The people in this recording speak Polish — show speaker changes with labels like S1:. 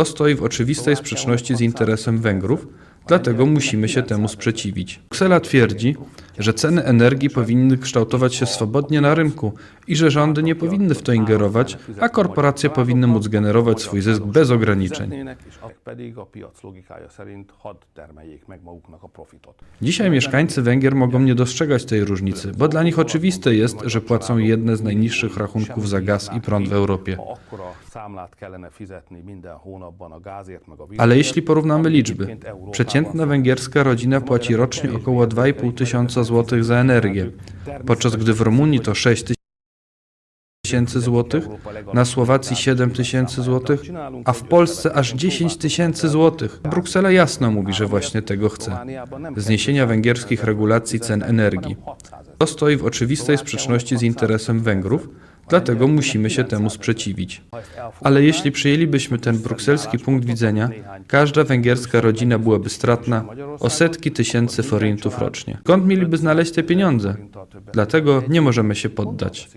S1: To stoi w oczywistej sprzeczności z interesem Węgrów, dlatego musimy się temu sprzeciwić. Bruksela twierdzi, że ceny energii powinny kształtować się swobodnie na rynku i że rządy nie powinny w to ingerować, a korporacje powinny móc generować swój zysk bez ograniczeń. Dzisiaj mieszkańcy Węgier mogą nie dostrzegać tej różnicy, bo dla nich oczywiste jest, że płacą jedne z najniższych rachunków za gaz i prąd w Europie. Ale jeśli porównamy liczby, przeciętna węgierska rodzina płaci rocznie około 2,5 tysiąca złotych za energię, podczas gdy w Rumunii to 6 tysięcy złotych, na Słowacji 7 tysięcy złotych, a w Polsce aż 10 tysięcy złotych. Bruksela jasno mówi, że właśnie tego chce. Zniesienia węgierskich regulacji cen energii. To stoi w oczywistej sprzeczności z interesem Węgrów, dlatego musimy się temu sprzeciwić. Ale jeśli przyjęlibyśmy ten brukselski punkt widzenia, każda węgierska rodzina byłaby stratna o setki tysięcy forintów rocznie. Skąd mieliby znaleźć te pieniądze? Dlatego nie możemy się poddać.